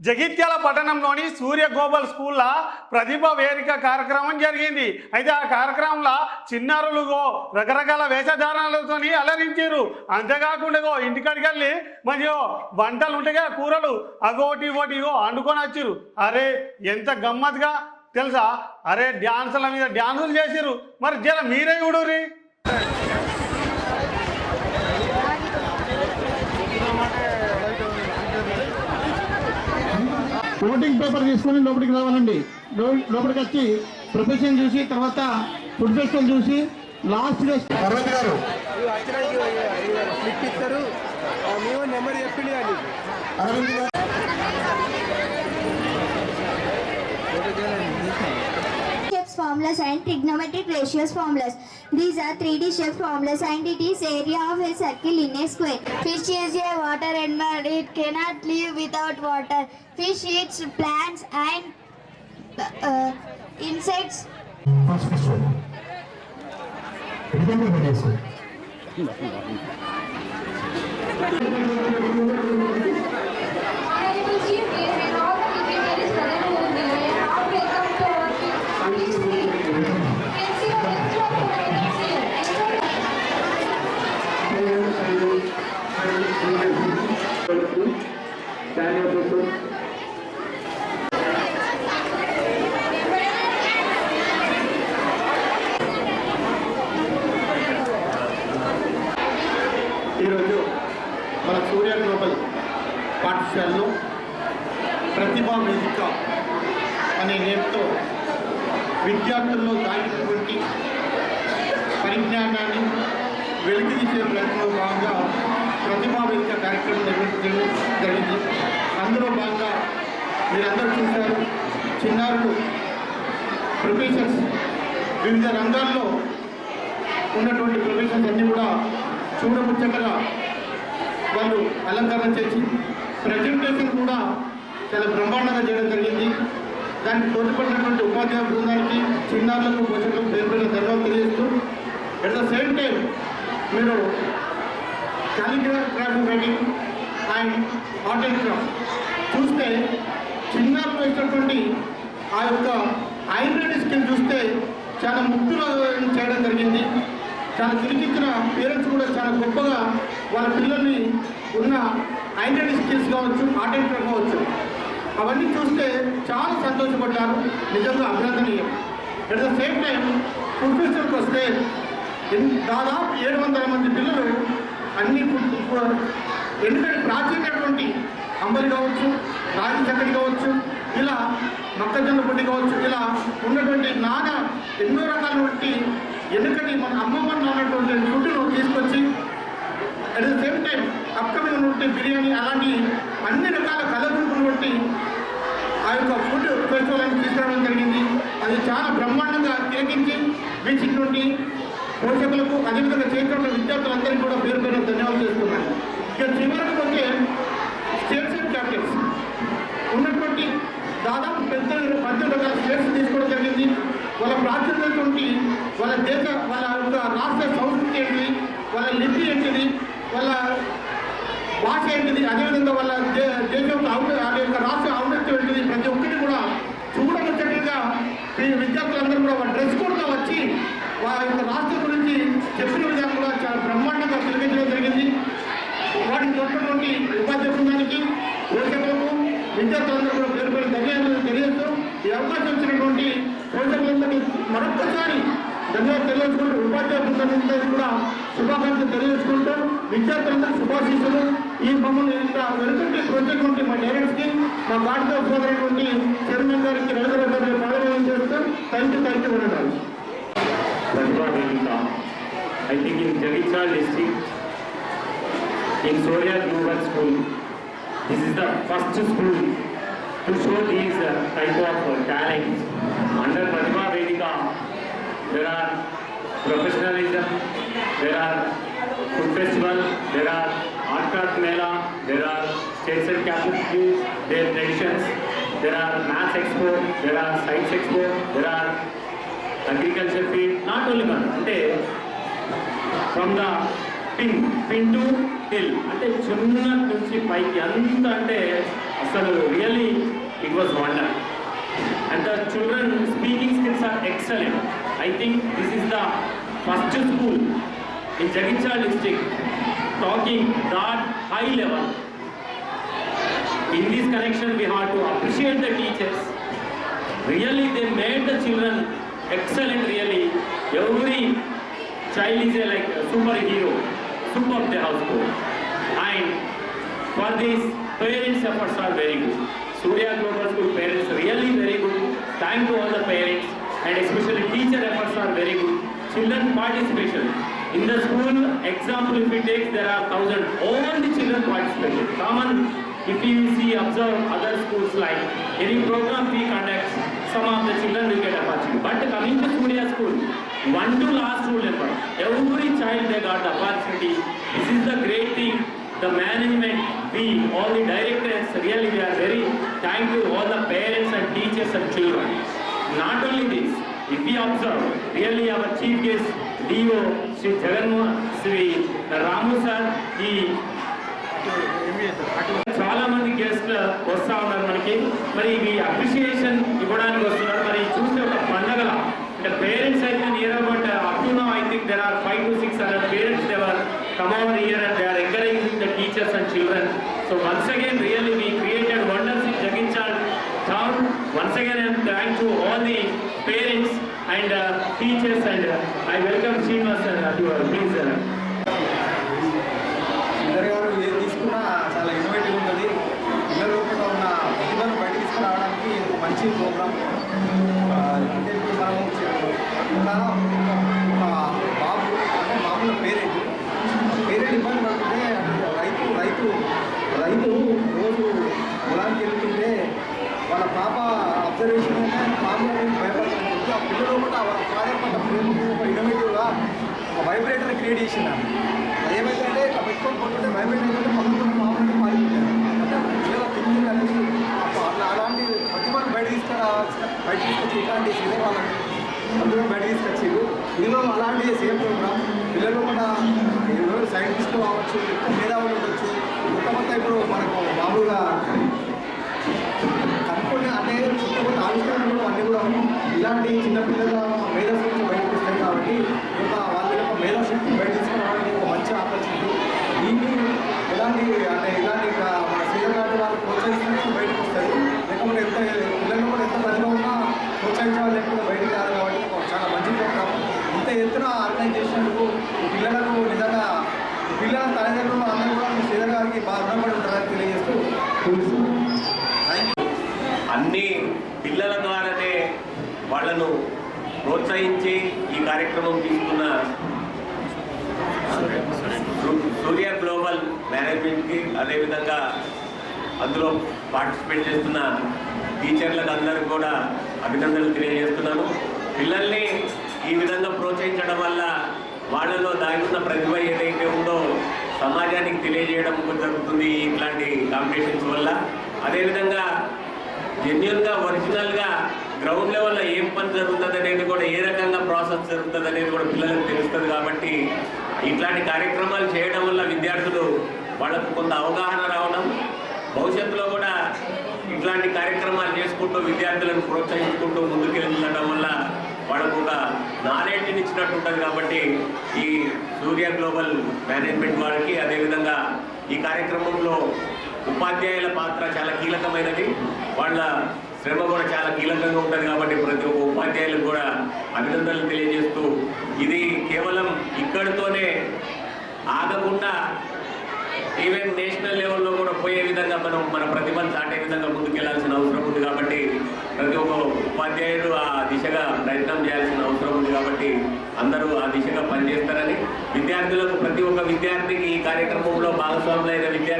జగిత్యాల పట్టణంలోని సూర్య గోబల్ స్కూల్లో ప్రతిభ వేదిక కార్యక్రమం జరిగింది. అయితే ఆ కార్యక్రమంలో చిన్నారులుగో రకరకాల వేషధారణలతో అలరించారు. అంతేకాకుండా ఇంటికాడికి వెళ్ళి మరియు వంటలు ఉంటాయి కూరలు అగోటి ఒకటి ఇగో వండుకొని వచ్చారు అరే ఎంత గమ్మత్తుగా తెలుసా? అరే డ్యాన్సుల మీద డ్యాన్సులు చేసిరు మరి జర మీరే చూడురి ఓటింగ్ పేపర్ తీసుకొని లోపలికి రావాలండి. లోపలికి వచ్చి ప్రొఫెషన్ చూసి తర్వాత ఫుడ్ ఫెస్టివల్ చూసి లాస్ట్ పర్వత్ గారు. నెంబర్ చెప్పింది formulas and trigonometric ratios formulas. These are 3D shape formulas and it is area of a circle in a square. Fish is a water animal. It cannot live without water. Fish eats plants and uh, insects. First question. Remember. ఈరోజు మన సూర్య global పాఠశాలలో ప్రతిభా వేదిక అనే నేమ్తో విద్యార్థుల్లో దాగినటువంటి పరిజ్ఞానాన్ని వెలికితీసే ప్రయత్నంలో భాగంగా ప్రతిభా వేదిక కార్యక్రమం నిర్వహించడం జరిగింది. అందులో భాగంగా మీరందరూ చూశారు చిన్నారులు ప్రొఫెషన్స్ వివిధ రంగాల్లో ఉన్నటువంటి ప్రొఫెషన్స్ అన్నీ కూడా చూడముచ్చకగా వాళ్ళు అలంకరణ చేసి ప్రజెంటేషన్ కూడా చాలా బ్రహ్మాండంగా చేయడం జరిగింది. దానికి తోడ్పడినటువంటి ఉపాధ్యాయ బృందానికి చిన్నారులకు పోషకులకు పేరు పేరు ధన్యవాదాలు తెలియజేస్తూ ఎట్ ద సేమ్ టైం మీరు calligraphy writing and art and craft చూస్తే చిన్నప్పుడు వచ్చినటువంటి ఆ యొక్క హైబ్రిడ్ స్కిల్ చూస్తే చాలా ముక్తులు చేయడం జరిగింది. చాలా తిరిగిచ్చిన పేరెంట్స్ కూడా చాలా గొప్పగా వాళ్ళ పిల్లల్ని ఉన్న హైబ్రిడ్ స్కిల్స్ కావచ్చు ఆర్ట్ అండ్ క్రాఫ్ట్ కావచ్చు. అవన్నీ చూస్తే చాలా సంతోషపడ్డారు. నిజంగా అభినందనీయం. అట్ ద సేమ్ టైం ప్రొఫెసర్కి వస్తే దాదాపు ఏడు వందల మంది పిల్లలు అన్ని ఎందుకంటే ప్రాచీనటువంటి అంబలి కావచ్చు రాగి చక్కడి కావచ్చు ఇలా మొక్కజొన్న పొడి కావచ్చు ఇలా ఉన్నటువంటి నానా ఎన్నో రకాలటువంటి ఎందుకంటే మన అమ్మమ్మ నాన్నటువంటి ఫుడ్ను తీసుకొచ్చి at the same time upcoming ఉన్నటువంటి బిర్యానీ అలాంటి అన్ని రకాల కలగలుపునటువంటి ఆ యొక్క ఫుడ్ ఫెస్టివల్ అని తీసుకురావడం జరిగింది. అది చాలా బ్రహ్మాండంగా తిరగించి వేసినటువంటి పోషకులకు అదేవిధంగా చేసినటువంటి విద్యార్థులందరికీ కూడా పేరు పేరు ధన్యవాదాలు చేస్తున్నాను ఇక చివరికి వచ్చే స్టేట్స్ అండ్ క్యాపిటల్స్. ఉన్నటువంటి దాదాపు పెద్ద పద్దెనిమిది రకాల స్టేట్స్ తీసుకోవడం జరిగింది. వాళ్ళ ప్రాచుర్యమైనటువంటి వాళ్ళ దేశ వాళ్ళ యొక్క రాష్ట్ర సంస్కృతి ఏంటిది వాళ్ళ లిపి ఏంటిది వాళ్ళ భాష ఏంటిది అదేవిధంగా వాళ్ళ దే దేశంలో ఔన్న వాళ్ళ యొక్క రాష్ట్ర ఔన్నత్యం ఏంటిది ప్రతి ఒక్కటి కూడా చూడముచ్చటగా ఈ విద్యార్థులందరూ కూడా వాళ్ళ డ్రెస్ కోడ్తో వచ్చి వాళ్ళ యొక్క రాష్ట్రం గురించి చెప్పిన విధానం కూడా చాలా బ్రహ్మాండంగా తిలకించడం జరిగింది వాటికి తోచినటువంటి ఉపాధ్యాయ బృందానికి పోషకులకు విద్యార్థులందరూ కూడా పేరు పేరు ధన్యవాదాలు తెలియజేస్తూ ఈ అవకాశం ఇచ్చినటువంటి పోషకులందరికీ మరొక్కసారి ధన్యవాదాలు తెలియజేసుకుంటూ ఉపాధ్యాయ బృందానికి కూడా శుభాకాంక్షలు తెలియజేసుకుంటూ విద్యార్థులందరూ శుభాశీస్సులు ఈ మమ్మల్ని ఇంత మా డైరెక్ట్స్కి మా గాడితో సోదరైనటువంటి చైర్మన్ గారికి నలుగురు గారికి పాల్గొనడం చేస్తూ థ్యాంక్ యూ థ్యాంక్ యూ ఉండడం in Vedika. I think in Jagichal district, in is Global School, this is the first school to show these type of talents under Pratima Vedika there are professionalism there are food festival there are Arcot mela there are states and capitals their traditions there are maths expo there are science expo there are agriculture field not only మన అంటే from the pin pin to till అంటే చిన్న నుంచి పైకి అంత అంటే అసలు really it was wonder and the children speaking skills are excellent. I think this is the first school in Jagichal district talking that high level. In this connection, we have to appreciate the teachers. Really, they made the children excellent. Really, every child is a like a superhero, super of the household. And for this, parents' efforts are very good. Surya Global School parents really very good. Thank to all the parents and especially teacher efforts are very good. Children participation. In the school example, if we take, there are thousand, all the children participation. Common, if you see, observe other schools like any program we conduct, some of the children will get opportunity. But coming to Surya School, one to last rule number, every child they got the opportunity. This is the great thing. The management, we, all the directors, really we are very thankful to all the parents and teachers and children. Not only this, if we observe, really our chief guest, DO, Sri Jagannath, Sri Ramu sir, he చాలా మంది గెస్ట్లు వస్తా ఉన్నారు మనకి మరి ఇవి appreciation ఇవ్వడానికి వస్తున్నారు మరి చూస్తే ఒక పండగల అంటే పేరెంట్స్ అయితే near about up to no I think there are five to six hundred parents they were come over year and they are teachers and children so once again really me created wonders in Jagtial town once again I'm thank to all the parents and teachers and I welcome Srinivas sir please sir Sundar garu ఏది తీసుకున్నా చాలా innovative ఉంటుంది. పిల్లల లోపల ఉన్న ప్రతిభను బయట తీసుకురావడానికి మంచి ప్రోగ్రామ్ ఆ, అంటే ఇప్పుడు మనం ఇలా ఒక బాబు అంటే మామూలు పేరెంట్ పేరెంట్ ఇబ్బంది పడుతుంటే అటు రైతు రైతు రైతు రోజు పొలానికి వెళ్తుంటే వాళ్ళ పాప అబ్జర్వేషన్ మామూలుగా భయపడుతుంది ఆ పిల్లలు కూడా వాళ్ళ ఫాదర్ పట్ల ప్రేమకు ఒక ఇన్నోవేటివ్గా ఒక వైబ్రేటర్ క్రియేట్ చేసిన ఆమె. అది ఏమైందంటే ఇట్లా పెట్టుకొని పోతుంటే వైబ్రేట్ అయితే పక్కన మామూలుగా మారిపోయింది అంటే పిల్లల థింకింగ్ అనేది అట్లా అలాంటి ప్రతిభను బయట తీసుకురా బయట తీసుకొచ్చి ఇట్లాంటి సినిమా వాళ్ళని అందులో బయట తీసుకొచ్చారు ఇందులో అలాంటి సేమ్ ప్రోగ్రామ్ పిల్లలు కూడా సైంటిస్టులు కావచ్చు మేధావులు ఉండొచ్చు. కొత్త కొత్త ఇప్పుడు మనకు మామూలుగా అంటే కొత్త కొత్త ఆవిష్కరణలు అన్నీ కూడా ఇలాంటి చిన్నపిల్లల మేధాశక్తి బయటకు వస్తాయి కాబట్టి ఒక వాళ్ళ యొక్క మేధాశక్తి బయట తీసుకురావడానికి ఒక మంచి ఆపర్చునిటీ దీన్ని ఎలాంటి అంటే ఇలాంటి మన శ్రీధర్ వాళ్ళు బయటకు వస్తారు లేకపోతే ఎంత పిల్లలు కూడా ఎంత ప్రతిభ ఉన్నా ప్రోత్సహించే లేకపోతే బయటకు రాదు కాబట్టి చాలా మంచి ప్రోగ్రామ్ ఇంత ఎత్తున ఆర్గనైజ్ చేసినందుకు పిల్లలకు నిజంగా పిల్లల తల్లిదండ్రులు అందరూ కూడా మీ గారికి బాగా ఉంటారని తెలియజేస్తూ పిల్లల ద్వారానే వాళ్ళను ప్రోత్సహించి ఈ కార్యక్రమం తీసుకున్న సూర్య గ్లోబల్ మేనేజ్మెంట్కి అదేవిధంగా అందులో పార్టిసిపేట్ చేస్తున్న టీచర్లకు అందరికీ కూడా అభినందనలు తెలియజేస్తున్నాను. పిల్లల్ని ఈ విధంగా ప్రోత్సహించడం వల్ల వాళ్ళలో దాగున్న ప్రతిభ ఏదైతే ఉందో సమాజానికి తెలియజేయడం జరుగుతుంది ఇట్లాంటి కాంపిటీషన్స్ వల్ల. అదేవిధంగా జెన్యున్గా ఒరిజినల్గా గ్రౌండ్ లెవెల్లో ఏం పని జరుగుతుంది అనేది కూడా ఏ రకంగా ప్రాసెస్ జరుగుతుంది అనేది కూడా పిల్లలకు తెలుస్తుంది కాబట్టి ఇట్లాంటి కార్యక్రమాలు చేయడం వల్ల విద్యార్థులు వాళ్ళకు కొంత అవగాహన రావడం భవిష్యత్తులో కూడా ఇట్లాంటి కార్యక్రమాలు చేసుకుంటూ విద్యార్థులను ప్రోత్సహించుకుంటూ ముందుకెళ్ళడం వల్ల వాళ్ళకు ఒక నాలెడ్జ్ని ఇచ్చినట్టు ఉంటుంది కాబట్టి ఈ సూర్య గ్లోబల్ మేనేజ్మెంట్ వాళ్ళకి అదేవిధంగా ఈ కార్యక్రమంలో ఉపాధ్యాయుల పాత్ర చాలా కీలకమైనది. వాళ్ళ శ్రమ కూడా చాలా కీలకంగా ఉంటుంది కాబట్టి ప్రతి ఒక్క ఉపాధ్యాయులకు కూడా అభినందనలు తెలియజేస్తూ ఇది కేవలం ఇక్కడితోనే ఆగకుండా ఈవెన్ నేషనల్ లెవెల్లో కూడా పోయే విధంగా మనం మన ప్రతిభను చాటే విధంగా ముందుకెళ్ళాల్సిన అవసరం ఉంది కాబట్టి ప్రతి ఒక్క ఉపాధ్యాయుడు ఆ దిశగా ప్రయత్నం చేయాల్సిన అవసరం ఉంది కాబట్టి అందరూ ఆ దిశగా పనిచేస్తారని విద్యార్థులకు ప్రతి ఒక్క విద్యార్థికి ఈ కార్యక్రమంలో భాగస్వాములైన విద్యార్థులు